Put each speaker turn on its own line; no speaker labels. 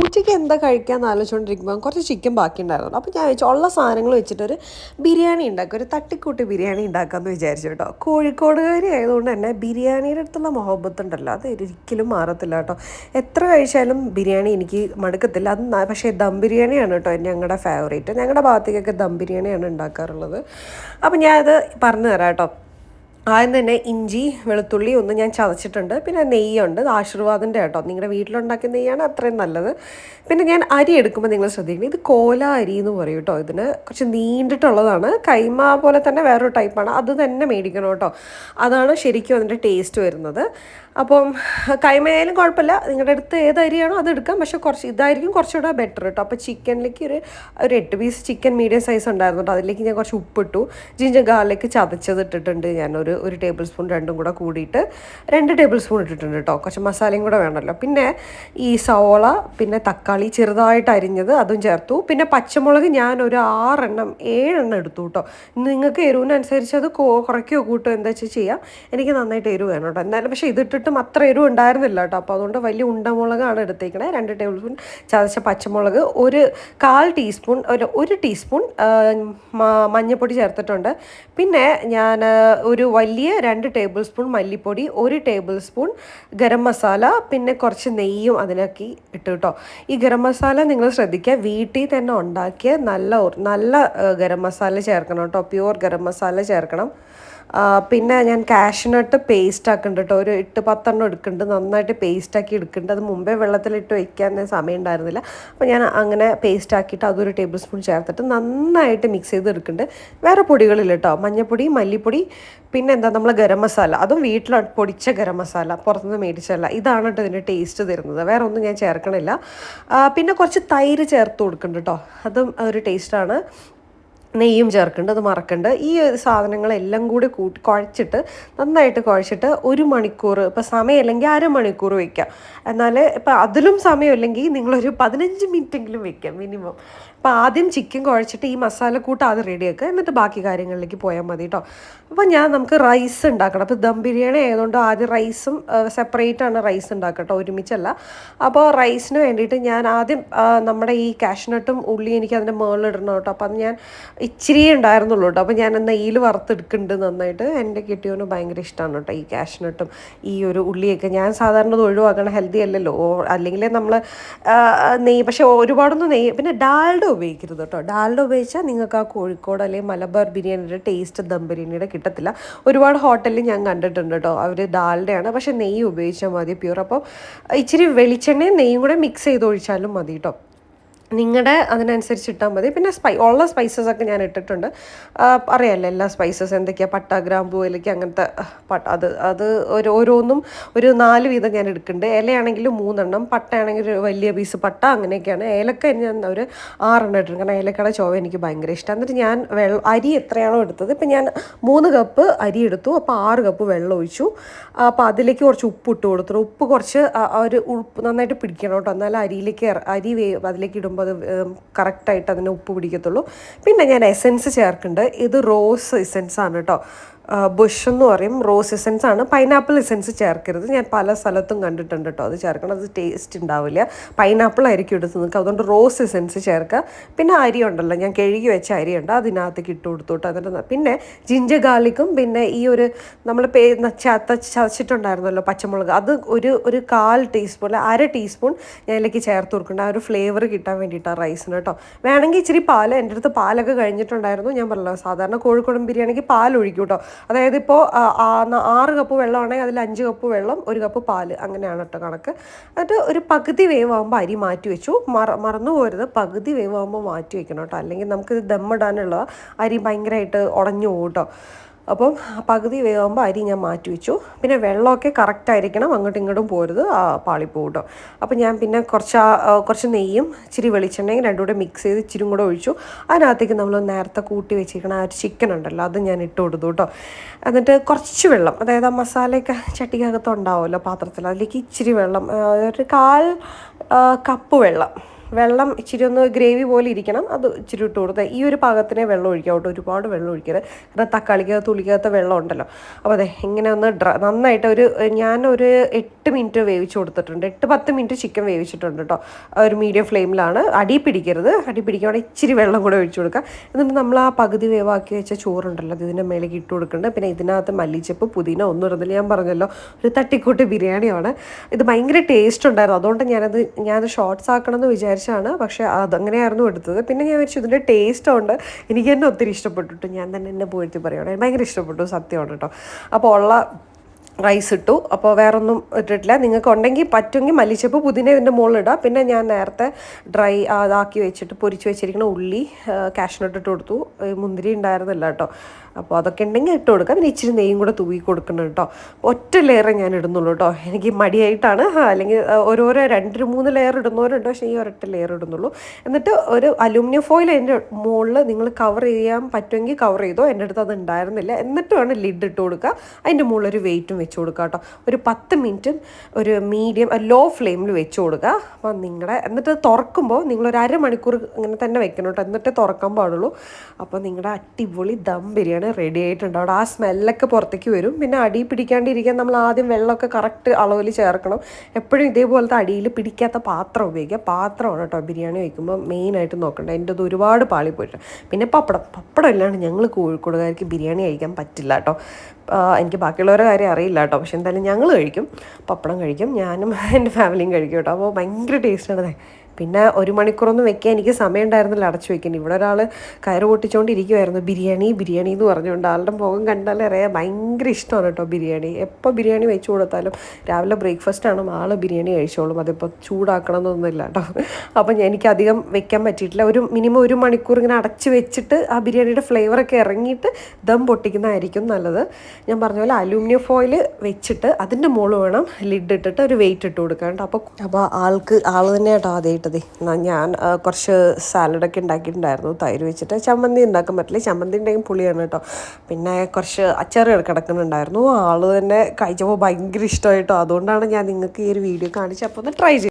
ഉച്ചയ്ക്ക് എന്താ കഴിക്കാമെന്ന് ആലോചിച്ചുകൊണ്ടിരിക്കുമ്പോൾ കുറച്ച് ചിക്കൻ ബാക്കി ഉണ്ടായിരുന്നു. അപ്പോൾ ഞാൻ വെച്ചു ഉള്ള സാധനങ്ങൾ വെച്ചിട്ടൊരു ബിരിയാണി ഉണ്ടാക്കുക ഒരു തട്ടിക്കൂട്ടി ബിരിയാണി ഉണ്ടാക്കാമെന്ന് വിചാരിച്ചു കേട്ടോ. കോഴിക്കോടുകാരി ആയതുകൊണ്ട് തന്നെ ബിരിയാണിയുടെ അടുത്തുള്ള മൊഹബത്ത് ഉണ്ടല്ലോ അത് ഒരിക്കലും മാറത്തില്ല കേട്ടോ. എത്ര കഴിച്ചാലും ബിരിയാണി എനിക്ക് മടുക്കത്തില്ല. അത് പക്ഷേ ദം ബിരിയാണിയാണ് കേട്ടോ ഞങ്ങളുടെ ഫേവറേറ്റ് ഞങ്ങളുടെ ഭാഗത്തേക്കൊക്കെ ദം ബിരിയാണിയാണ് ഉണ്ടാക്കാറുള്ളത്. അപ്പോൾ ഞാനത് പറഞ്ഞു തരാം കേട്ടോ. ആദ്യം തന്നെ ഇഞ്ചി വെളുത്തുള്ളി ഒന്ന് ഞാൻ ചതച്ചിട്ടുണ്ട്. പിന്നെ നെയ്യുണ്ട്. ആശീർവാദിന്റെ കേട്ടോ. നിങ്ങളുടെ വീട്ടിലുണ്ടാക്കിയ നെയ്യാണ് അത്രയും നല്ലത്. പിന്നെ ഞാൻ അരി എടുക്കുമ്പോൾ നിങ്ങൾ ശ്രദ്ധിക്കണം. ഇത് കോല അരി എന്ന് പറയും കേട്ടോ. ഇതിന് കുറച്ച് നീണ്ടിട്ടുള്ളതാണ്. കൈമ പോലെ തന്നെ വേറൊരു ടൈപ്പാണ്. അത് തന്നെ മേടിക്കണം കേട്ടോ. അതാണ് ശരിക്കും അതിന്റെ ടേസ്റ്റ് വരുന്നത്. അപ്പം കൈമയായാലും കുഴപ്പമില്ല. നിങ്ങളുടെ അടുത്ത് ഏത് അരിയാണോ അത് എടുക്കാം. പക്ഷെ കുറച്ച് ഇതായിരിക്കും കുറച്ചുകൂടെ ബെറ്റർ കേട്ടോ. അപ്പോൾ ചിക്കനിലേക്ക് ഒരു ഒരു എട്ട് പീസ് ചിക്കൻ മീഡിയം സൈസ് ഉണ്ടായിരുന്നു കേട്ടോ. അതിലേക്ക് ഞാൻ കുറച്ച് ഉപ്പിട്ടു. ജിഞ്ചർ ഗാർലിക്ക് ചതച്ചത് ഇട്ടിട്ടുണ്ട് ഞാൻ ഒരു ഒരു ടേബിൾ സ്പൂൺ രണ്ടും കൂടെ കൂടിയിട്ട് രണ്ട് ടേബിൾ സ്പൂൺ ഇട്ടിട്ടുണ്ട് കേട്ടോ കുറച്ച് മസാലയും കൂടെ വേണമല്ലോ. പിന്നെ ഈ സവോള പിന്നെ തക്കാളി ചെറുതായിട്ട് അരിഞ്ഞത് അതും ചേർത്തു. പിന്നെ പച്ചമുളക് ഞാൻ ഒരു ആറെണ്ണം ഏഴെണ്ണം എടുത്തു കേട്ടോ നിങ്ങൾക്ക് എരിവിനനുസരിച്ച് അത് കുറയ്ക്കുകയോ കൂട്ടോ എന്താ വെച്ചാൽ ചെയ്യാം. എനിക്ക് നന്നായിട്ട് എരിവ് വേണം കേട്ടോ എന്നാലും പക്ഷേ ഇതിട്ടിട്ടും അത്ര എരിവ് ഉണ്ടായിരുന്നില്ല കേട്ടോ അപ്പോൾ അതുകൊണ്ട് വലിയ ഉണ്ടമുളകാണ് എടുത്തേക്കണേ. രണ്ട് ടേബിൾ സ്പൂൺ ചതച്ച പച്ചമുളക് ഒരു കാൽ ടീസ്പൂൺ ഒരു ഒരു ടീസ്പൂൺ മഞ്ഞൾപ്പൊടി ചേർത്തിട്ടുണ്ട്. പിന്നെ ഞാൻ ഒരു വലിയ രണ്ട് ടേബിൾ സ്പൂൺ മല്ലിപ്പൊടി ഒരു ടേബിൾ സ്പൂൺ ഗരം മസാല പിന്നെ കുറച്ച് നെയ്യും അതിനൊക്കെ ഇട്ടു കേട്ടോ ഈ ഗരം മസാല നിങ്ങൾ ശ്രദ്ധിക്കുക. വീട്ടിൽ തന്നെ ഉണ്ടാക്കിയ നല്ല നല്ല ഗരം മസാല ചേർക്കണം കേട്ടോ പ്യുവർ ഗരം മസാല ചേർക്കണം. പിന്നെ ഞാൻ കാഷ്നട്ട് പേസ്റ്റ് ആക്കുന്നുണ്ട് കേട്ടോ ഒരു എട്ട് പത്തെണ്ണം എടുക്കുന്നുണ്ട് നന്നായിട്ട് പേസ്റ്റ് ആക്കി എടുക്കുന്നുണ്ട് അത് മുമ്പേ വെള്ളത്തിലിട്ട് വയ്ക്കാൻ സമയം ഉണ്ടായിരുന്നില്ല. അപ്പോൾ ഞാൻ അങ്ങനെ പേസ്റ്റ് ആക്കിയിട്ട് അതൊരു ടേബിൾ സ്പൂൺ ചേർത്തിട്ട് നന്നായിട്ട് മിക്സ് ചെയ്ത് എടുക്കുന്നുണ്ട് വേറെ പൊടികളില്ല കേട്ടോ മഞ്ഞൾപ്പൊടി മല്ലിപ്പൊടി പിന്നെ എന്താ നമ്മൾ ഗരം മസാല അതും വീട്ടിൽ പൊടിച്ച ഗരം മസാല പുറത്തുനിന്ന് മേടിച്ചല്ല ഇതാണ് കേട്ടോ ഇതിന്റെ ടേസ്റ്റ് തരുന്നത്. വേറെ ഒന്നും ഞാൻ ചേർക്കണില്ല. പിന്നെ കുറച്ച് തൈര് ചേർത്ത് കൊടുക്കുന്നുണ്ട് കേട്ടോ. അതും ഒരു ടേസ്റ്റാണ് നെയ്യും ചേർക്കുന്നുണ്ട് അത് മറക്കണ്ട്. ഈ സാധനങ്ങളെല്ലാം കൂടി കൂട്ടി കുഴച്ചിട്ട് നന്നായിട്ട് കുഴച്ചിട്ട് ഒരു മണിക്കൂർ ഇപ്പോൾ സമയമില്ലെങ്കിൽ അരമണിക്കൂർ വയ്ക്കാം എന്നാൽ ഇപ്പം അതിലും സമയമില്ലെങ്കിൽ നിങ്ങളൊരു പതിനഞ്ച് മിനിറ്റെങ്കിലും വയ്ക്കാം മിനിമം. അപ്പോൾ ആദ്യം ചിക്കൻ കുഴച്ചിട്ട് ഈ മസാല മസാലക്കൂട്ട് ആദ്യം റെഡിയാക്കുക എന്നിട്ട് ബാക്കി കാര്യങ്ങളിലേക്ക് പോയാൽ മതി കേട്ടോ അപ്പോൾ ഞാൻ നമുക്ക് റൈസ് ഉണ്ടാക്കണം. അപ്പോൾ ദം ബിരിയാണി ആയതുകൊണ്ട് ആദ്യം റൈസും സെപ്പറേറ്റ് ആണ് റൈസ് ഉണ്ടാക്കട്ടോ ഒരുമിച്ചല്ല. അപ്പോൾ റൈസിന് വേണ്ടിയിട്ട് ഞാൻ ആദ്യം നമ്മുടെ ഈ കാഷ്നട്ടും ഉള്ളി എനിക്ക് അതിന്റെ മേളിലിടണം കേട്ടോ അപ്പോൾ അത് ഞാൻ ഇച്ചിരി ഉണ്ടായിരുന്നുള്ളൂ കേട്ടോ. അപ്പോൾ ഞാൻ നെയ്യിൽ വറുത്തെടുക്കുന്നുണ്ട് നന്നായിട്ട്. എന്റെ കിട്ടിയവന് ഭയങ്കര ഇഷ്ടമാണ് കേട്ടോ ഈ കാഷ്നട്ടും ഈ ഒരു ഉള്ളിയൊക്കെ. ഞാൻ സാധാരണ ഇത് ഒഴിവാക്കണം ഹെൽത്തി അല്ലല്ലോ. അല്ലെങ്കിൽ നമ്മൾ നെയ്യ് പക്ഷേ ഒരുപാടൊന്നും നെയ്യ് പിന്നെ ഡാൽഡ ഉപയോഗിക്കരുത് കേട്ടോ. ഡാൽഡ ഉപയോഗിച്ചാൽ നിങ്ങൾക്ക് ആ കോഴിക്കോട് അല്ലെങ്കിൽ മലബാർ ബിരിയാണിയുടെ ടേസ്റ്റ് ദം ബിരിയാണിയുടെ കിട്ടത്തില്ല. ഒരുപാട് ഹോട്ടലിൽ ഞാൻ കണ്ടിട്ടുണ്ട് കേട്ടോ. അവർ ഡാൽഡയാണ്. പക്ഷേ നെയ്യ് ഉപയോഗിച്ചാൽ മതി പ്യൂർ. അപ്പോൾ ഇച്ചിരി വെളിച്ചെണ്ണയും നെയ്യും കൂടെ മിക്സ് ചെയ്ത് ഒഴിച്ചാലും മതി കേട്ടോ. നിങ്ങളുടെ അതിനനുസരിച്ച് ഇട്ടാൽ മതി. പിന്നെ സ്പൈ ഉള്ള സ്പൈസസ് ഒക്കെ ഞാൻ ഇട്ടിട്ടുണ്ട്. അറിയാമല്ലോ എല്ലാ സ്പൈസസ് എന്തൊക്കെയാണ് പട്ട ഗ്രാമ്പു ഇലയ്ക്ക് അങ്ങനത്തെ പട്ട അത് അത് ഒരു ഓരോന്നും ഒരു നാല് വീതം ഞാൻ എടുക്കുന്നുണ്ട്. ഇലയാണെങ്കിൽ മൂന്നെണ്ണം പട്ടയാണെങ്കിൽ ഒരു വലിയ പീസ് പട്ട അങ്ങനെയൊക്കെയാണ്. ഏലക്ക ഞാൻ ഒരു ആറെണ്ണം ഇട്ടിട്ടുണ്ട്. കാരണം ഏലക്കയുടെ ചോവ എനിക്ക് ഭയങ്കര ഇഷ്ടം. എന്നിട്ട് ഞാൻ വെള്ളം അരി എത്രയാണോ എടുത്തത്. ഇപ്പം ഞാൻ മൂന്ന് കപ്പ് അരി എടുത്തു. അപ്പോൾ ആറ് കപ്പ് വെള്ളം ഒഴിച്ചു. അപ്പോൾ അതിലേക്ക് കുറച്ച് ഉപ്പ് ഇട്ട് കൊടുത്തു ഉപ്പ് കുറച്ച് ഒരു ഉപ്പ് നന്നായിട്ട് പിടിക്കണം കേട്ടോ. എന്നാലും അരിയിലേക്ക് അരി അതിലേക്ക് ഇടുമ്പോൾ അത് കറക്റ്റായിട്ട് അതിന് ഉപ്പ് പിടിക്കത്തുള്ളൂ. പിന്നെ ഞാൻ എസെൻസ് ചേർക്കുന്നുണ്ട്. ഇത് റോസ് എസെൻസ് ആണ് കേട്ടോ. ബുഷ് എന്ന് പറയും. റോസ് എസെൻസ് ആണ്. പൈനാപ്പിൾ എസെൻസ് ചേർക്കരുത്. ഞാൻ പല സ്ഥലത്തും കണ്ടിട്ടുണ്ട് കേട്ടോ അത് ചേർക്കണം. അത് ടേസ്റ്റ് ഉണ്ടാവില്ല പൈനാപ്പിൾ ആയിരിക്കും എടുത്ത് നിൽക്കുക അതുകൊണ്ട് റോസ് എസെൻസ് ചേർക്കുക പിന്നെ അരി ഉണ്ടല്ലോ. ഞാൻ കഴുകി വെച്ച അരിയുണ്ട് അതിനകത്തേക്ക് ഇട്ട് കൊടുത്തു കേട്ടോ എന്നിട്ട് പിന്നെ ജിഞ്ച ഗാർലിക്കും പിന്നെ ഈ ഒരു നമ്മൾ പേ ചത്ത ചതച്ചിട്ടുണ്ടായിരുന്നല്ലോ പച്ചമുളക്. അത് ഒരു ഒരു കാൽ ടീസ്പൂൺ അര ടീസ്പൂൺ ഞാൻ ഇതിലേക്ക് ചേർത്ത് കൊടുക്കേണ്ട ആ ഒരു ഫ്ലേവർ കിട്ടാൻ വേണ്ടിയിട്ടാണ് റൈസിന് കേട്ടോ വേണമെങ്കിൽ ഇച്ചിരി പാൽ എന്റെ അടുത്ത് പാലൊക്കെ കഴിഞ്ഞിട്ടുണ്ടായിരുന്നു. ഞാൻ പറഞ്ഞല്ലോ സാധാരണ കോഴിക്കോടൻ ബിരിയാണിക്ക് പാൽ ഒഴിക്കും കേട്ടോ അതായത് ഇപ്പോൾ ആറ് കപ്പ് വെള്ളമാണെങ്കിൽ അതിൽ അഞ്ച് കപ്പ് വെള്ളം ഒരു കപ്പ് പാൽ അങ്ങനെയാണ് കേട്ടോ കണക്ക്. എന്നിട്ട് ഒരു പകുതി വേവാകുമ്പോൾ അരി മാറ്റി വെച്ചു. മറ മറന്നു പോരുത്. പകുതി വേവാകുമ്പോൾ മാറ്റി വെക്കണം കേട്ടോ അല്ലെങ്കിൽ നമുക്കിത് ദമ്മിടാനുള്ള അരി ഭയങ്കരമായിട്ട് ഉടഞ്ഞു പോകും കേട്ടോ അപ്പം പകുതി വേകുമ്പോൾ അരി ഞാൻ മാറ്റി വെച്ചു. പിന്നെ വെള്ളമൊക്കെ കറക്റ്റ് ആയിരിക്കണം അങ്ങോട്ടും ഇങ്ങോട്ടും പോരുത് ആ പാളിപ്പോവും കേട്ടോ അപ്പം ഞാൻ പിന്നെ കുറച്ച് കുറച്ച് നെയ്യും ഇച്ചിരി വെളിച്ചെണ്ണയും രണ്ടും കൂടെ മിക്സ് ചെയ്ത് ഇച്ചിരി കൂടെ ഒഴിച്ചു. അതിനകത്തേക്ക് നമ്മൾ നേരത്തെ കൂട്ടി വെച്ചിരിക്കണ ആ ഒരു ചിക്കൻ ഉണ്ടല്ലോ അത് ഞാൻ ഇട്ട് കൊടുത്തു കേട്ടോ എന്നിട്ട് കുറച്ച് വെള്ളം അതായത് ആ മസാലയൊക്കെ ചട്ടിക്കകത്ത് ഉണ്ടാവുമല്ലോ പാത്രത്തിൽ അതിലേക്ക് ഇച്ചിരി വെള്ളം ഒരു കാൽ കപ്പ് വെള്ളം വെള്ളം ഇച്ചിരി ഒന്ന് ഗ്രേവി പോലെ ഇരിക്കണം. അത് ഇച്ചിരി ഇട്ട് കൊടുത്താൽ ഈ ഒരു പാകത്തിനെ വെള്ളം ഒഴിക്കാം കേട്ടോ. ഒരുപാട് വെള്ളം ഒഴിക്കരുത്. കാരണം തക്കാളിക്കകത്ത് ഉള്ളിക്കകത്ത് വെള്ളം ഉണ്ടല്ലോ. അപ്പോൾ അതെ ഇങ്ങനെ ഒന്ന് ഡ്ര നന്നായിട്ട് ഒരു ഞാൻ ഒരു എട്ട് മിനിറ്റ് വേവിച്ച് കൊടുത്തിട്ടുണ്ട്. എട്ട് പത്ത് മിനിറ്റ് ചിക്കൻ വേവിച്ചിട്ടുണ്ട് കേട്ടോ. ഒരു മീഡിയം ഫ്ലെയിമിലാണ്. അടി പിടിക്കരുത്. അടി പിടിക്കുവാണെങ്കിൽ ഇച്ചിരി വെള്ളം കൂടെ ഒഴിച്ചു കൊടുക്കുക. എന്നിട്ട് നമ്മൾ ആ പകുതി വേവാക്കി വെച്ച ചോറുണ്ടല്ലോ അത് ഇതിന്റെ മേലേക്ക് ഇട്ട് കൊടുക്കുന്നുണ്ട് പിന്നെ ഇതിനകത്ത് മല്ലിച്ചപ്പ് പുതിന ഒന്നും ഇടുന്നില്ല. ഞാൻ പറഞ്ഞല്ലോ ഒരു തട്ടിക്കൂട്ട് ബിരിയാണിയാണ്. ഇത് ഭയങ്കര ടേസ്റ്റ് ഉണ്ടായിരുന്നു. അതുകൊണ്ട് ഞാനത് ഞാനത് ഷോർട്ട്സ് ആക്കണം എന്ന് വിചാരിച്ചാണ് പക്ഷേ അതങ്ങനെയായിരുന്നു എടുത്തത്. പിന്നെ ഞാൻ വിചാരിച്ചു ഇതിന്റെ ടേസ്റ്റ് ഉണ്ട്. എനിക്ക് തന്നെ ഒത്തിരി ഇഷ്ടപ്പെട്ടു ഞാൻ തന്നെ എന്നെ പോയിട്ട് പറയുകയാണ് ഭയങ്കര ഇഷ്ടപ്പെട്ടു. സത്യമാണ് കേട്ടോ. അപ്പോൾ ഉള്ള റൈസ് ഇട്ടു. അപ്പോൾ വേറെ ഒന്നും ഇട്ടിട്ടില്ല. നിങ്ങൾക്ക് ഉണ്ടെങ്കിൽ പറ്റുമെങ്കിൽ മല്ലിച്ചപ്പ് പുതിന ഇതിന്റെ മുകളിലിടുക പിന്നെ ഞാൻ നേരത്തെ ഡ്രൈ അതാക്കി വെച്ചിട്ട് പൊരിച്ച് വെച്ചിരിക്കുന്ന ഉള്ളി കാഷ്നട്ട് ഇട്ട് കൊടുത്തു. മുന്തിരി ഉണ്ടായിരുന്നില്ല കേട്ടോ. അപ്പോൾ അതൊക്കെ ഉണ്ടെങ്കിൽ ഇട്ട് കൊടുക്കാം. പിന്നെ ഇച്ചിരി നെയ്യും കൂടെ തൂവി കൊടുക്കണം കേട്ടോ. ഒറ്റ ലെയർ ഞാൻ ഇടുന്നുള്ളൂ കേട്ടോ. എനിക്ക് മടിയായിട്ടാണ്. അല്ലെങ്കിൽ ഓരോരോ രണ്ട് മൂന്ന് ലെയർ ഇടുന്നവരുണ്ട്. പക്ഷേ ഈ ഒരൊറ്റ ലെയർ ഇടുന്നുള്ളൂ. എന്നിട്ട് ഒരു അലൂമിനിയം ഫോയിൽ അതിന്റെ മുകളിൽ നിങ്ങൾ കവർ ചെയ്യാൻ പറ്റുമെങ്കിൽ കവർ ചെയ്തോ. എന്റെ അടുത്ത് അത് ഉണ്ടായിരുന്നില്ല. എന്നിട്ട് വേണം ലിഡ് ഇട്ട് കൊടുക്കുക. അതിന്റെ മുകളിൽ ഒരു വെയിറ്റും വെച്ച് കൊടുക്കുക കേട്ടോ. ഒരു പത്ത് മിനിറ്റും ഒരു മീഡിയം ലോ ഫ്ലെയിമിൽ വെച്ച് കൊടുക്കുക. അപ്പോൾ നിങ്ങളുടെ എന്നിട്ട് തുറക്കുമ്പോൾ നിങ്ങളൊരു അരമണിക്കൂർ ഇങ്ങനെ തന്നെ വെക്കണം കേട്ടോ. എന്നിട്ട് തുറക്കാൻ പാടുള്ളൂ. അപ്പോൾ നിങ്ങളുടെ അടിപൊളി ദം ബിരിയാണി റെഡി ആയിട്ടുണ്ട്. അവിടെ ആ സ്മെല്ലൊക്കെ പുറത്തേക്ക് വരും. പിന്നെ അടി പിടിക്കാണ്ടിരിക്കാൻ നമ്മൾ ആദ്യം വെള്ളമൊക്കെ കറക്റ്റ് അളവിൽ ചേർക്കണം. എപ്പോഴും ഇതേപോലത്തെ അടിയിൽ പിടിക്കാത്ത പാത്രം ഉപയോഗിക്കുക. പാത്രമാണ് കേട്ടോ ബിരിയാണി വയ്ക്കുമ്പോൾ മെയിനായിട്ട് നോക്കേണ്ടത്. എന്റെ അത് ഒരുപാട് പാളി പോയിട്ടുണ്ട് പിന്നെ പപ്പടം. പപ്പടം ഇല്ലാണ്ട് ഞങ്ങൾ കോഴിക്കോടുകാർക്ക് ബിരിയാണി കഴിക്കാൻ പറ്റില്ല കേട്ടോ. എനിക്ക് ബാക്കിയുള്ളവരുടെ കാര്യം അറിയില്ല കേട്ടോ. പക്ഷെ എന്തായാലും ഞങ്ങൾ കഴിക്കും. പപ്പടം കഴിക്കും. ഞാനും എന്റെ ഫാമിലിയും കഴിക്കും കേട്ടോ. അപ്പോൾ ഭയങ്കര ടേസ്റ്റാണ് പിന്നെ ഒരു മണിക്കൂറൊന്നും വെക്കാൻ എനിക്ക് സമയം ഉണ്ടായിരുന്നില്ല അടച്ചു വെക്കാൻ. ഇവിടെ ഒരാൾ കയറ് പൊട്ടിച്ചുകൊണ്ടിരിക്കുമായിരുന്നു ബിരിയാണി ബിരിയാണി എന്ന് പറഞ്ഞുകൊണ്ട് ആളുടെ മുഖം കണ്ടാൽ അറിയാം. ഭയങ്കര ഇഷ്ടമാണ് കേട്ടോ ബിരിയാണി. എപ്പോൾ ബിരിയാണി വെച്ച് കൊടുത്താലും രാവിലെ ബ്രേക്ക്ഫാസ്റ്റ് ആണ് ആൾ ബിരിയാണി കഴിച്ചോളും. അതിപ്പോൾ ചൂടാക്കണം എന്നൊന്നുമില്ല കേട്ടോ. അപ്പം എനിക്ക് അധികം വെക്കാൻ പറ്റിയിട്ടില്ല. ഒരു മിനിമം ഒരു മണിക്കൂർ ഇങ്ങനെ അടച്ച് വെച്ചിട്ട് ആ ബിരിയാണിയുടെ ഫ്ലേവറൊക്കെ ഇറങ്ങിയിട്ട് ദം പൊട്ടിക്കുന്നതായിരിക്കും നല്ലത്. ഞാൻ പറഞ്ഞ പോലെ അലൂമിനിയം ഫോയിൽ വെച്ചിട്ട് അതിന്റെ മുകളിൽ വേണം ലിഡ് ഇട്ടിട്ട് ഒരു വെയിറ്റ് ഇട്ട് കൊടുക്കാൻ കേട്ടോ. അപ്പോൾ അപ്പോൾ ആൾക്ക് ആൾ തന്നെ കേട്ടോ ആദ്യമായിട്ടത് എന്നാ ഞാൻ ആ, കുറച്ച് സാലഡൊക്കെ ഉണ്ടാക്കിയിട്ടുണ്ടായിരുന്നു. തൈര് വെച്ചിട്ട് ചമ്മന്തി ഉണ്ടാക്കാൻ പറ്റില്ല. ചമ്മന്തി ഉണ്ടെങ്കിൽ പുളിയാണ് കേട്ടോ പിന്നെ കുറച്ച് അച്ചാറുകൾ കിടക്കുന്നുണ്ടായിരുന്നു. ആൾ തന്നെ കഴിച്ചപ്പോൾ ഭയങ്കര ഇഷ്ടമായിട്ടോ. അതുകൊണ്ടാണ് ഞാൻ നിങ്ങൾക്ക് ഈ ഒരു വീഡിയോ കാണിച്ച് അപ്പോൾ ഒന്ന് ട്രൈ ചെയ്തു